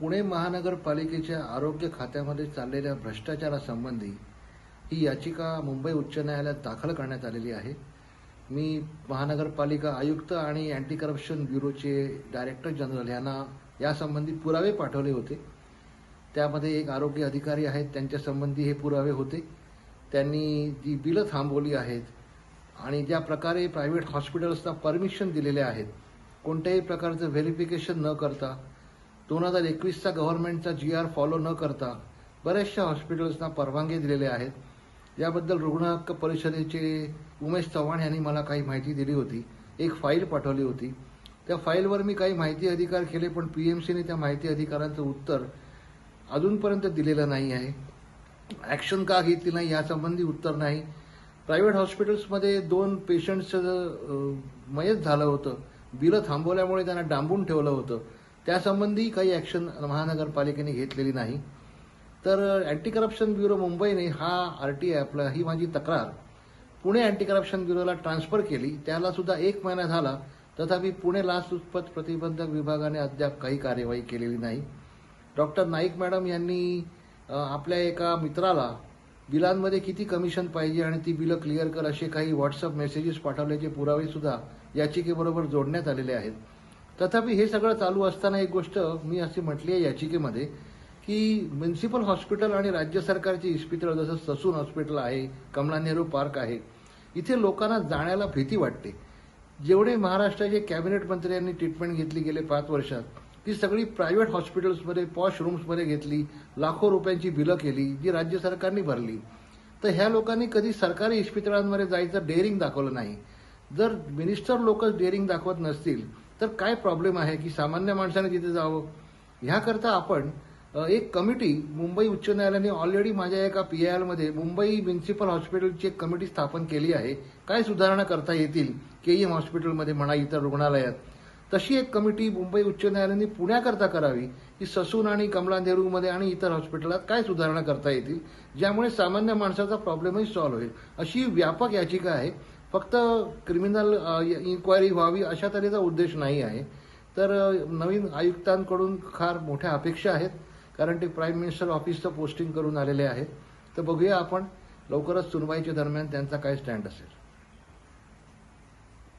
पुणे महानगरपालिकेच्या आरोग्य खात्यामध्ये चाललेल्या भ्रष्टाचारासंबंधी ही याचिका मुंबई उच्च न्यायालयात दाखल करण्यात आलेली आहे. मी महानगरपालिका आयुक्त आणि अँटी करप्शन ब्युरोचे डायरेक्टर जनरल यांना यासंबंधी पुरावे पाठवले होते. त्यामध्ये एक आरोग्य अधिकारी आहेत त्यांच्यासंबंधी हे पुरावे होते. त्यांनी जी बिलं थांबवली आहेत आणि ज्या प्रकारे प्रायव्हेट हॉस्पिटल्सना परमिशन दिलेले आहेत कोणत्याही प्रकारचं व्हेरिफिकेशन न करता दोन हजार एकवीसचा गव्हर्नमेंटचा जी आर फॉलो न करता बऱ्याचशा हॉस्पिटल्सना परवानगी दिलेल्या आहेत. याबद्दल रुग्ण हक्क परिषदेचे उमेश चव्हाण यांनी मला काही माहिती दिली होती. एक फाईल पाठवली होती. त्या फाईलवर मी काही माहिती अधिकार केले पण पी एम सीने त्या माहिती अधिकारांचं उत्तर अजूनपर्यंत दिलेलं नाही आहे. ॲक्शन का घेतली नाही यासंबंधी उत्तर नाही. प्रायव्हेट हॉस्पिटल्समध्ये दोन पेशंटचं मयत झालं होतं. बिलं थांबवल्यामुळे त्यांना डांबून ठेवलं होतं. त्यासंबंधी काही ॲक्शन महानगरपालिकेने घेतलेली नाही. तर अँटी करप्शन ब्युरो मुंबईने हा आर टी आय आपला ही माझी तक्रार. पुणे अँटी करप्शन ब्युरोला ट्रान्सफर केली. त्याला सुद्धा एक महिना झाला. तथापि पुणे लाचलुचपत प्रतिबंधक विभागाने अद्याप काही कार्यवाही केलेली नाही. डॉक्टर नाईक मॅडम यांनी आपल्या एका मित्राला बिलांमध्ये किती कमिशन पाहिजे आणि ती बिलं क्लिअर कर असे काही व्हॉट्सअप मेसेजेस पाठवल्याचे पुरावे सुद्धा याचिकेबरोबर जोडण्यात आलेले आहेत. तथापि हे सगळं चालू असताना एक गोष्ट मी अशी म्हटली आहे याचिकेमध्ये की म्युन्सिपल हॉस्पिटल आणि राज्य सरकारची इस्पितळं जसं ससून हॉस्पिटल आहे कमला नेहरू पार्क आहे इथे लोकांना जाण्याला भीती वाटते. जेवढे महाराष्ट्राचे कॅबिनेट मंत्र्यांनी ट्रीटमेंट घेतली गेले पाच वर्षात ती सगळी प्रायव्हेट हॉस्पिटल्समध्ये पॉश रूम्समध्ये घेतली लाखो रुपयांची बिलं केली जी राज्य सरकारने भरली. तर ह्या लोकांनी कधी सरकारी इस्पितळांमध्ये जायचं डेअरिंग दाखवलं नाही. जर मिनिस्टर लोकच डेअरिंग दाखवत नसतील तर काय प्रॉब्लेम आहे की सामान्य माणसाने तिथे जावं? ह्याकरता आपण एक कमिटी मुंबई उच्च न्यायालयाने ऑलरेडी माझ्या एका पी आयमध्ये मुंबई म्युन्सिपल हॉस्पिटलची एक कमिटी स्थापन केली आहे. काय सुधारणा करता येतील? के एम हॉस्पिटलमध्ये म्हणा इतर रुग्णालयात. तशी एक कमिटी मुंबई उच्च न्यायालयाने पुण्याकरता करावी की ससून आणि कमला नेहरूमध्ये आणि इतर हॉस्पिटलात काय सुधारणा करता येतील ज्यामुळे सामान्य माणसाचा प्रॉब्लेमही सॉल्व्ह होईल. अशी व्यापक याचिका आहे. फक्त क्रिमिनल इन्क्वायरी व्हावी अशा तऱ्हेचा उद्देश नाही आहे. तर नवीन आयुक्तांकडून फार मोठ्या अपेक्षा आहेत कारण ते प्राईम मिनिस्टर ऑफिसचं पोस्टिंग करून आलेले आहेत. तर बघूया आपण लवकरच सुनवाईच्या दरम्यान त्यांचा काय स्टँड असेल.